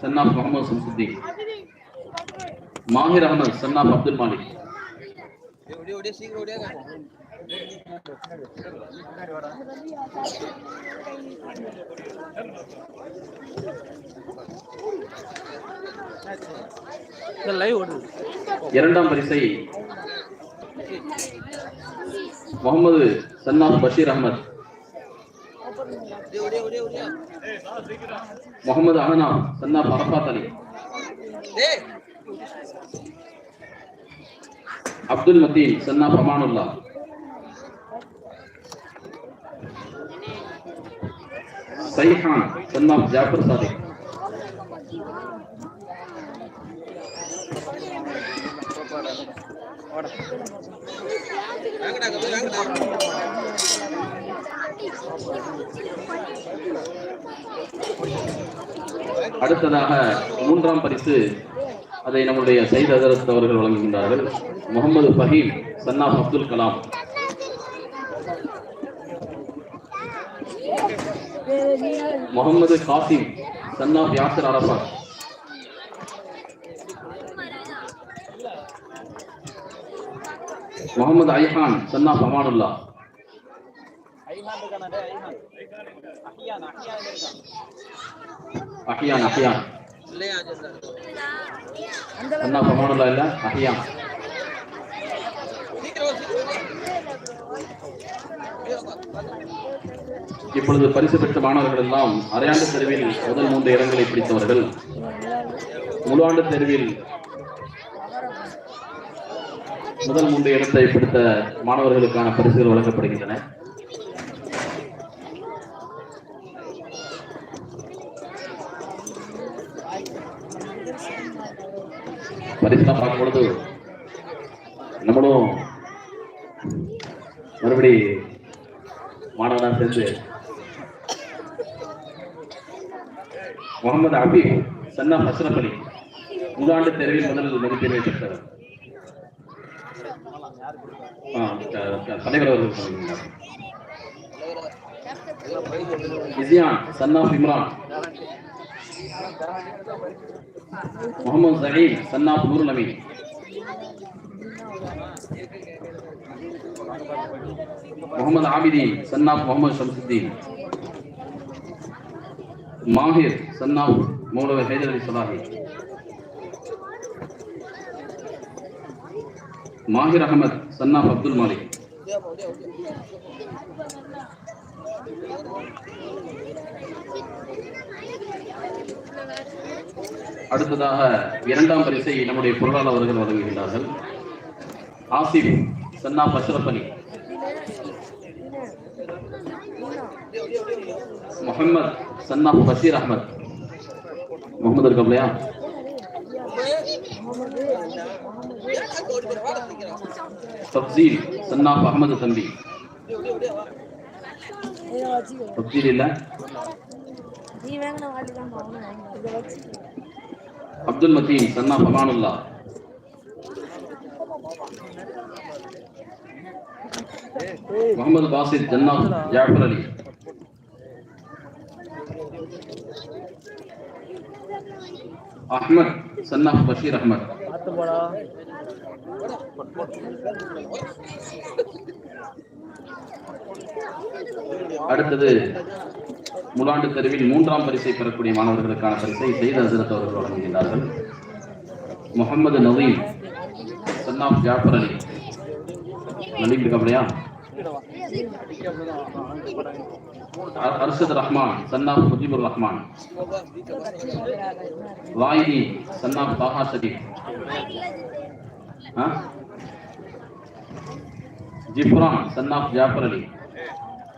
Sun of Mohammed சம்சுத்தி Mahir Ahmed son of Abdul Malik. லைவ் இரண்டாம் பரிசை முகமது சன்னாப் பஷீர் அகமது. ஓடியா ஓடியா ஓடியா முகமது அஹனா சன் ஆஃப் அரஃபாத் அலி டேய் அப்துல் மத்தீன் சன் அடுத்ததாக மூன்றாம் பரிசு அதை நம்முடைய சைத் ஹசரத் அவர்கள் வழங்குகின்றார்கள். Mohammed Faheem son of Abdul Kalam. Mohammed Qasim son of Yasar Arafat Mohammed Aihan son of Amanullah. Ahiyan Ahiyan இல்லையா ஜெசா இல்ல அஹியான் இப்பொழுது பரிசு பெற்ற மாணவர்கள் எல்லாம் அரையாண்டு தெருவில் முதல் மூன்று இடங்களை பிடித்தவர்கள். முழு ஆண்டு தெருவில் முதல் மூன்று இடத்தை பிடித்த மாணவர்களுக்கான பரிசுகள் வழங்கப்படுகின்றன. பரிசுலாம் பார்க்கும் பொழுது நம்மளும் மறுபடி மாணவனா சேர்ந்து முகமது அபி சன்னா அஸ்ரப் அலி முதலாண்டு தேர்வில் முதல் மதிப்பெண்ணை பெற்றவர் தலைவர் அவர்கள் இசியான் இம்ரான். முகமது சயீத் சன்னாப் நூர் நபி முகமது ஆபிதீன் சன்னாப் முகமது ஷம்சுத்தீன். மாஹிர் சன்னாப் மூலவர் ஹைதர் அலி சலாஹி. மாஹிர் அகமது சன்னாப் அப்துல் மாலிக். அடுத்ததாக இரண்டாம் பரிசை நம்முடைய பொருளாளர் அவர்கள் வழங்குகின்றார்கள். Asif son of Mohammed son of Basheer Ahmed. Mohammed இருக்கா இல்லையா? தப்சீல் சன்னா அஹமது தம்பி. தப்சீல் இல்ல? Abdul Mateen son of Mohammed Basith son of Jafar Ali. Ahmad chana Basheer Ahmad. அடுத்தது முலாண்டு தெருவில் மூன்றாம் பரிசை பெறக்கூடிய மாணவர்களுக்கான பரிசை செய்த ஹசரத் அவர்கள் வழங்குகின்றார்கள். Mohammed Naveen son of Jafar Ali. Naleem இருக்கா அர்- Arshad Rahman son of Mujibur Rahman. வாயினி son of Taha Sharif. Jibran son of Jafar Ali.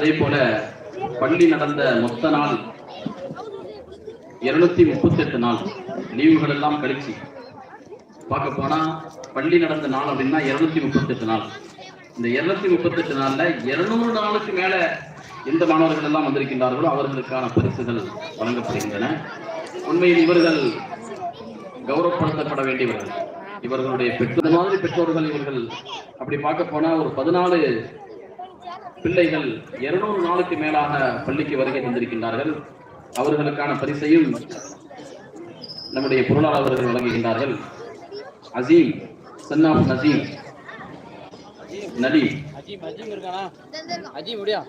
அதே போல பள்ளி நடந்த மொத்த நாள் இருநூத்தி முப்பத்தெட்டு நாள் லீவுகள் எல்லாம் கழிச்சு. பார்க்க போனா பள்ளி நடந்த நாள் அப்படின்னா இருநூத்தி முப்பத்தெட்டு நாள். இந்த இருநூத்தி முப்பத்தெட்டு நாள்ல இருநூறு நாளுக்கு மேல எந்த மாணவர்கள் எல்லாம் வந்திருக்கின்றார்களோ அவர்களுக்கான பரிசுகள் வழங்கப்படுகின்றன. உண்மையில் இவர்கள் கௌரவப்படுத்தப்பட வேண்டியவர்கள். இவர்களுடைய பெற்றோர் மாதிரி பெற்றோர்கள் இவர்கள் அப்படி பார்க்க போனா ஒரு பதினாலு பிள்ளைகள் இருநூறு நாளுக்கு மேலாக பள்ளிக்கு வருகை தந்திருக்கின்றார்கள். அவர்களுக்கான பரிசையும் நம்முடைய பொருளாளர் அவர்கள் வழங்குகின்றார்கள். அசீம் சன்னாப் நசீம் முடியா?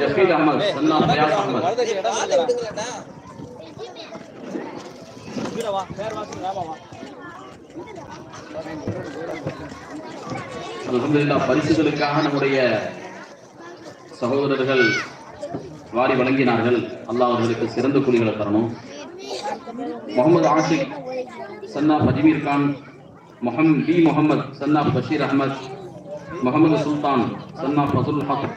ஜஃபீர் அஹமத் சன்னாப் ஃபயாஸ் அஹமத் அல்ஹம்துலில்லாஹ் பரிசுகளுக்காக நம்முடைய சகோதரர்கள் வாரி வழங்கினார்கள். அல்லாஹ் அவர்களுக்கு சிறந்த கூலிகளை தரணும். முகமது ஆசிக் சன்னாப் அஜ்மீர் கான் முகம் B Mohammed son of Basheer Ahmed Mohammed Sultan son of Fazul Haq.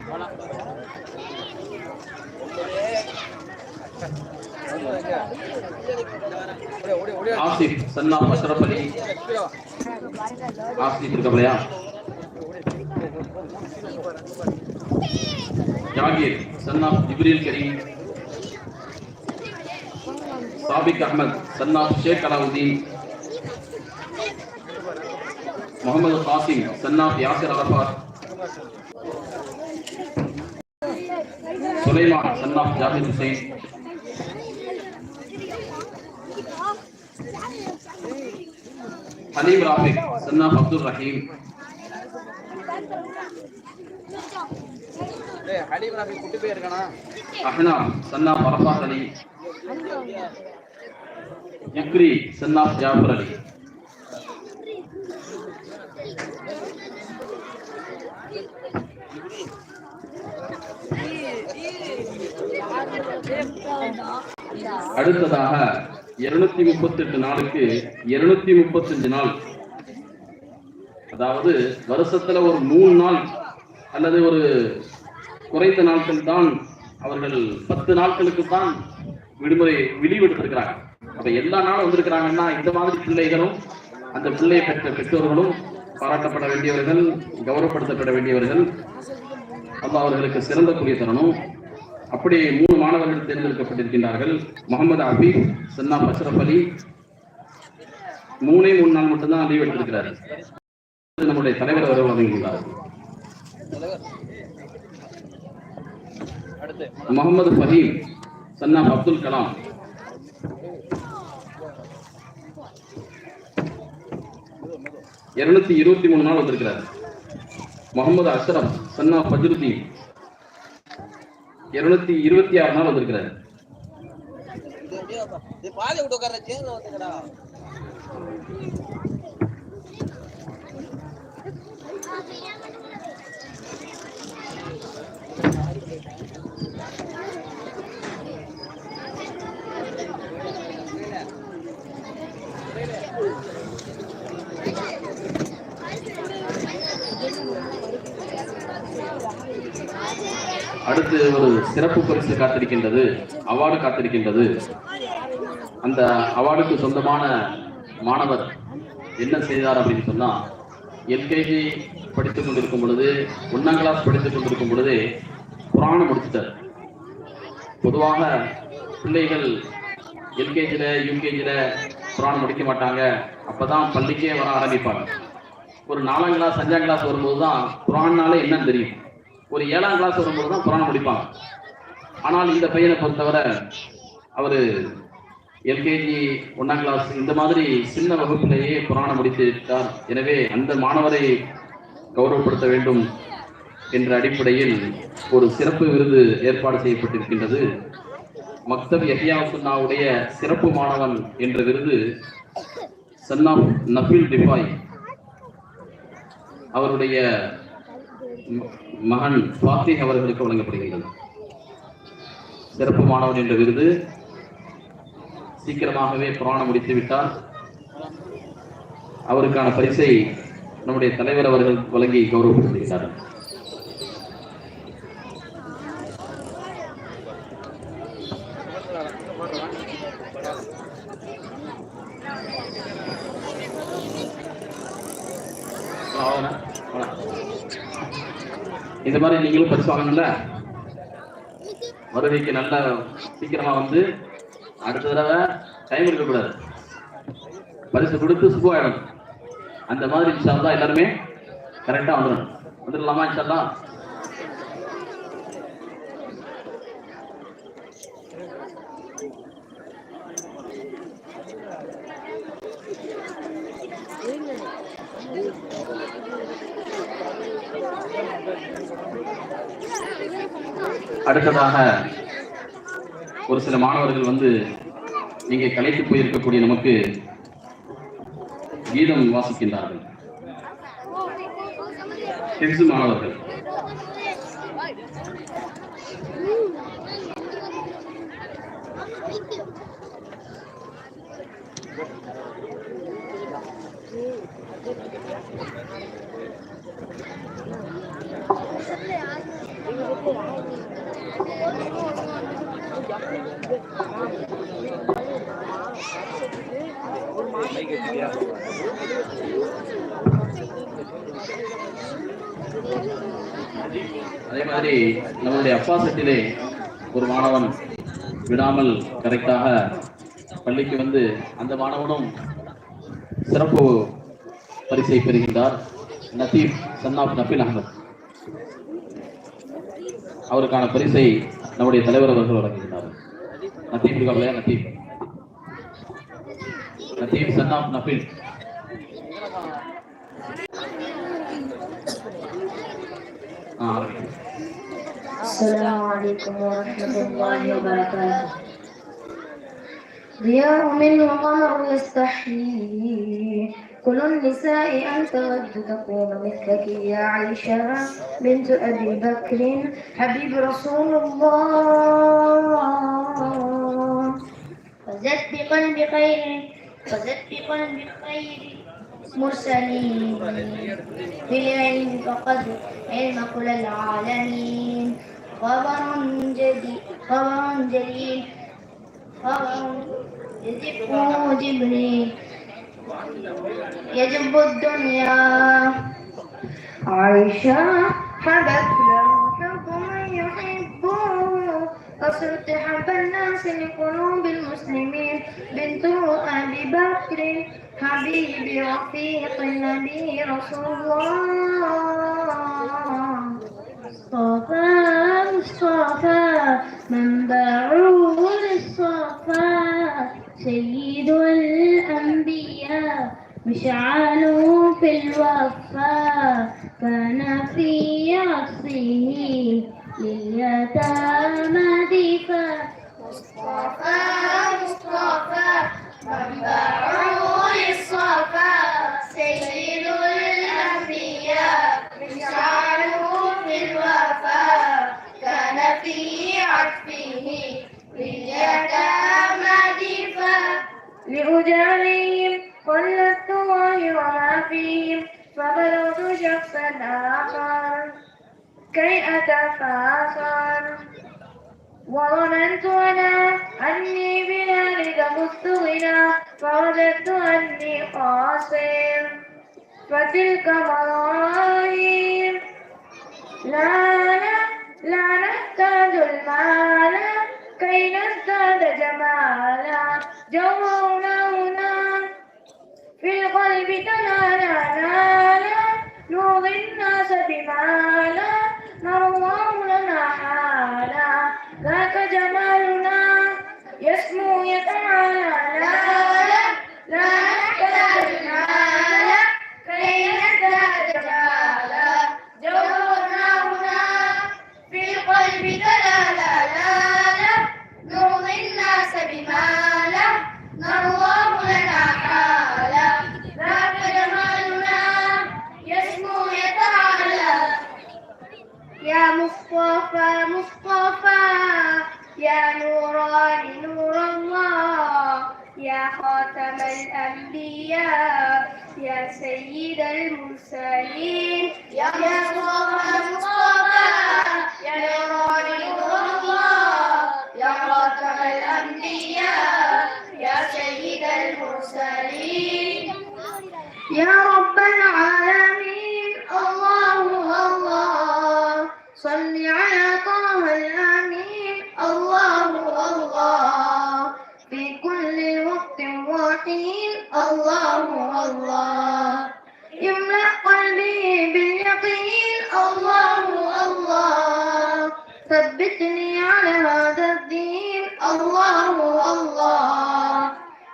Asif son of Ashraf Ali. Asif இருக்கப்பலையா Zakir son of Jibreel Kareem Saabiq Ahmed son of Sheikh Alauddin Mohammed Kasim son of Yasir Arafat Sulaiman son of Zakir Hussain Haleem Rafiq son of Abdul Rahim Ali. இக்ரி Jafar Ali. அடுத்ததாக இருநூத்தி முப்பத்தி எட்டு நாளுக்கு இருநூத்தி முப்பத்தஞ்சு நாள். அதாவது வருஷத்துல ஒரு மூணு நாள் அல்லது ஒரு குறைந்த நாட்கள் தான் அவர்கள் பத்து நாட்களுக்கு தான் விடுமுறை விழிவு எடுத்திருக்கிறாங்க அப்ப எல்லா நாளும் வந்திருக்கிறாங்கன்னா இந்த மாதிரி பிள்ளைகளும் அந்த பிள்ளையை பெற்ற பெற்றோர்களும் பாராட்டப்பட வேண்டியவர்கள் கௌரவப்படுத்தப்பட வேண்டியவர்கள் அல்லாஹ் அவர்களுக்கு சிறந்த கூடிய தரணும். அப்படி மூணு மாணவர்கள் தேர்ந்தெடுக்கப்பட்டிருக்கின்றார்கள். முகமது அபீப் சன்னா அஷ்ரப் அலி. மூணே மூணு நாள் மட்டும்தான் லீவ் எடுத்திருக்கிறாரு. நம்முடைய தலைவர் அவர் வழங்குகிறார் முகமது ஃபஹீம் சன்னா அப்துல் கலாம். இருநூத்தி இருபத்தி மூணு நாள் வந்திருக்கிறார். முகமது அசரம் சன்னா பஜ்ருதீன். இருநூத்தி இருபத்தி ஆறு நாள் வந்திருக்கிறார். பாதி அப்படியே விட்டு அவருக்கு ஒரு சிறப்பு பரிசு காத்திருக்கின்றது அவார்டு காத்திருக்கின்றது. அந்த அவார்டுக்கு சொந்தமான மாணவர் என்ன செய்தார் அப்படின்னு சொன்னா எல்கேஜி படித்துக் கொண்டிருக்கும் பொழுது ஒன்னாம் கிளாஸ் படித்துக் கொண்டிருக்கும் பொழுது புராணம் முடிச்சிட்டார். பொதுவாக பிள்ளைகள் எல்கேஜில யூகேஜியில் புராணம் முடிக்க மாட்டாங்க. அப்பதான் பள்ளிக்கே வர ஆரம்பிப்பாங்க. ஒரு நாலாம் கிளாஸ் அஞ்சாம் கிளாஸ் வரும்போது தான் புராணனாலே என்னன்னு தெரியும். ஒரு ஏழாம் கிளாஸ் வரும்போது தான் புராணம் முடிப்பாங்க. ஆனால் இந்த பையனை பொறுத்தவரை அவர் எல்கேஜி ஒன்னாம் கிளாஸ் இந்த மாதிரி சின்ன வகுப்பிலேயே புராணம் முடித்து விட்டார். எனவே அந்த மாணவரை கௌரவப்படுத்த வேண்டும் என்ற அடிப்படையில் ஒரு சிறப்பு விருது ஏற்பாடு செய்யப்பட்டிருக்கின்றது. மக்தப் யஹ்யா சுன்னாவுடைய சிறப்பு மாணவன் என்ற விருது சன்னாப் நபீல் டிபாய் அவருடைய மகன் ஃபாத்திஹ் அவர்களுக்கு வழங்கப்படுகின்றது. சிறப்பு மாணவன் என்ற விருது சீக்கிரமாகவே புராணம் முடித்து விட்டார். அவருக்கான பரிசை நம்முடைய தலைவர் அவர்கள் வழங்கி கௌரவப்படுத்துகிறார்கள் இந்த மாதிரி நீங்களும் பரிசு வாங்கணும்ல வருகைக்கு நல்லா சீக்கிரமா வந்து அடுத்த தடவை டைம் இருக்கக்கூடாது பரிசு கொடுத்து சுபம் அந்த மாதிரி இன்ஷால்லாம் எல்லாருமே கரெக்டா வந்துடும் வந்துடலாமா இன்ஷால்லாம் அடுத்ததாக ஒரு சில மாணவர்கள் வந்து இங்கே கலைத்து போயிருக்கக்கூடிய நமக்கு கீதம் வாசிக்கின்றார்கள். ஹிப்ஸ் மாணவர்கள். அதே மாதிரி நம்மளுடைய அப்பா செட்டிலே ஒரு மாணவன் விடாமல் கரெக்டாக பள்ளிக்கு வந்து அந்த மாணவனும் சிறப்பு பரிசை பெறுகின்றார். நதீப் சன்னாப் நபீல் அகமது. அவருக்கான பரிசை நம்முடைய தலைவர் அவர்கள் வழங்குகின்றார் நதீப் இருக்காங்களே நதீப் நதீப் சன்னாப் நபீல் ஆ ஆரம்பிங்க. السلام عليكم ورحمة الله وبركاته ضياء منه قمر يستحيي كل النساء أن تود تكون مثلك يا عائشة بنت أبي بكر. حبيب رسول الله. فزت بقلب خير فزت بقلب خير مرسلين بالعلم فقد علم كل العالمين. خبر جديد خبر جليل خبر يجبه جبريل. يجب الدنيا. عائشة حبت له حب من يحبه فصرت حب الناس لقلوب المسلمين. بنت أبي بكر حبيبي رفيق النبي رسول الله. مصطفى مصطفى منبع للصفا سيد الأنبياء مشعل في الوفاء كان في عصره لليتامى دفاع مصطفى مصطفى منبع للصفا. سيد الأنبياء مشعله في الوفاء كان في عطفه لليتامى دفاع لأجارهم قلت وما فيهم فبلغت شخصا آخر. كي أتفاخر. وظننت أنا أني بذلك مستغنى فوجدت أني قاصر. فتلك مظاهر لا لا لا نحتاج المال. كي نزداد جمالا. جوهرنا في القلب تنالا نالا نرضي الناس بمالا نرضاه لنا حالا ذاك جمالنا يسمو يتعالى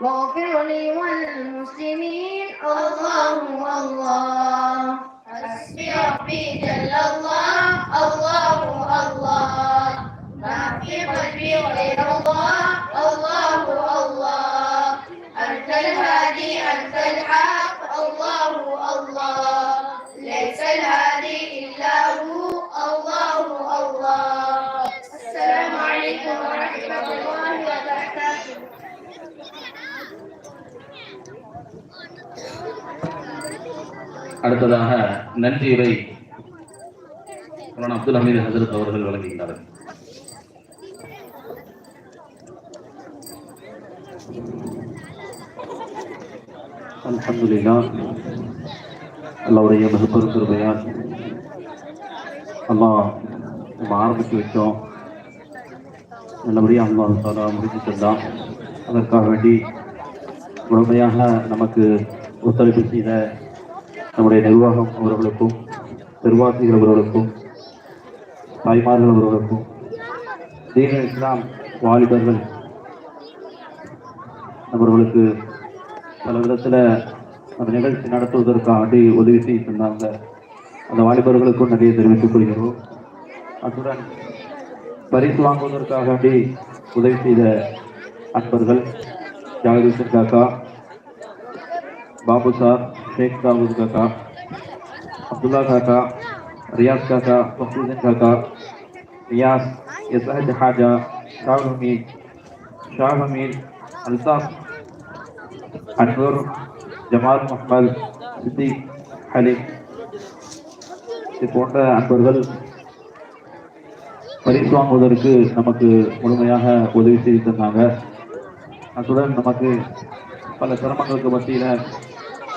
واغفر لي وللمسلمين. الله الله. حسبي ربي جل الله. الله الله. ما في قلبي غير الله الله الله أنت الهادي أنت الحق. الله الله. ليس الهادي அடுத்ததாக நன்றியுரை மௌலானா அப்துல் ஹமீது ஹசரத் அவர்கள் வழங்குகிறார்கள் அல்ஹம்துலில்லா அல்லாவுடைய மிகப்பெரும் கிருபையால் அம்மா நம்ம ஆரம்பித்து வைத்தோம். நல்லபடியாக அம்மா தாலா முடித்து தந்தான் அதற்காக வேண்டி முழுமையாக நமக்கு ஒத்துழைப்பு செய்த நம்முடைய நிர்வாகம் அவர்களுக்கும் நிர்வாகிகள் அவர்களுக்கும் தாய்மார்கள் அவர்களுக்கும் தீன இஸ்லாம் வாலிபர்கள் அவர்களுக்கு பல விதத்தில் அந்த நிகழ்ச்சி நடத்துவதற்காக உதவி செய்து அந்த வாலிபர்களுக்கும் நிறைய தெரிவித்துக் கொள்கிறோம். அத்துடன் பரிசு வாங்குவதற்காக உதவி செய்த அன்பர்கள் ஜாகதீசன் காக்கா பாபு சார் ஷேக் தாவூத் காக்கா அப்துல்லா காக்கா ரியாஸ் காக்கா ஃபக்ருதீன் காக்கா ரியாஸ் எஸ்ஹஜ் ஹாஜா ஷாஹ் ஹமீத் ஷாஹ் ஹமீத் அல்தாஃப் அன்வர் ஜமால் முகமது சித்திக் ஹலீம் இது போன்ற அன்பர்கள் பரிசு வாங்குவதற்கு நமக்கு முழுமையாக உதவி செய்து தந்தாங்க. அத்துடன் நமக்கு பல சிரமங்களுக்கு மத்தியில்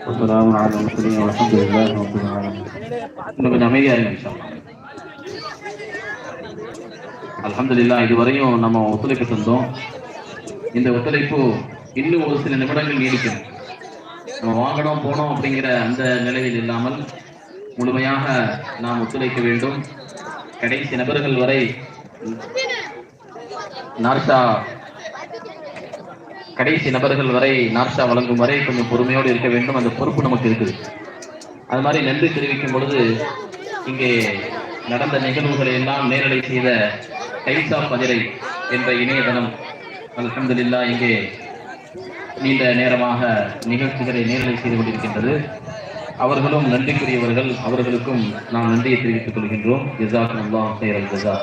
وسلام على المرسلين والحمد لله رب العالمين இன்னும் கொஞ்சம் அமைதியா இருங்க இன்ஷா அல்லாஹ். அல்ஹம்துலில்லாஹ் இதுவரையும் நம்ம ஒத்துழைப்பு தந்தோம் இந்த ஒத்துழைப்பு இன்னும் ஒரு சில நிமிடங்கள் நீடிக்கும் நம்ம வாங்கணும் போனோம் அப்படிங்கிற அந்த நிலையில் இல்லாமல் முழுமையாக நாம் ஒத்துழைக்க வேண்டும் கடைசி நபர்கள் வரை நார்ஷா கடைசி நபர்கள் வரை நாஷா வழங்கும் வரை கொஞ்சம் பொறுமையோடு இருக்க வேண்டும். அந்த பொறுப்பு நமக்கு இருக்குது. அது மாதிரி நன்றி தெரிவிக்கும் பொழுது இங்கே நடந்த நிகழ்வுகளை எல்லாம் நேரலை செய்த கைசா மதுரை என்ற இணையதளம் அலமதுல்லா இங்கே நீண்ட நேரமாக நிகழ்ச்சிகளை நேரலை செய்து கொண்டிருக்கின்றது. அவர்களும் நன்றிக்குரியவர்கள். அவர்களுக்கும் நாம் நன்றியை தெரிவித்துக் கொள்கின்றோம். ஜிசாக்கும் அல்லாஹ் ஜஸா.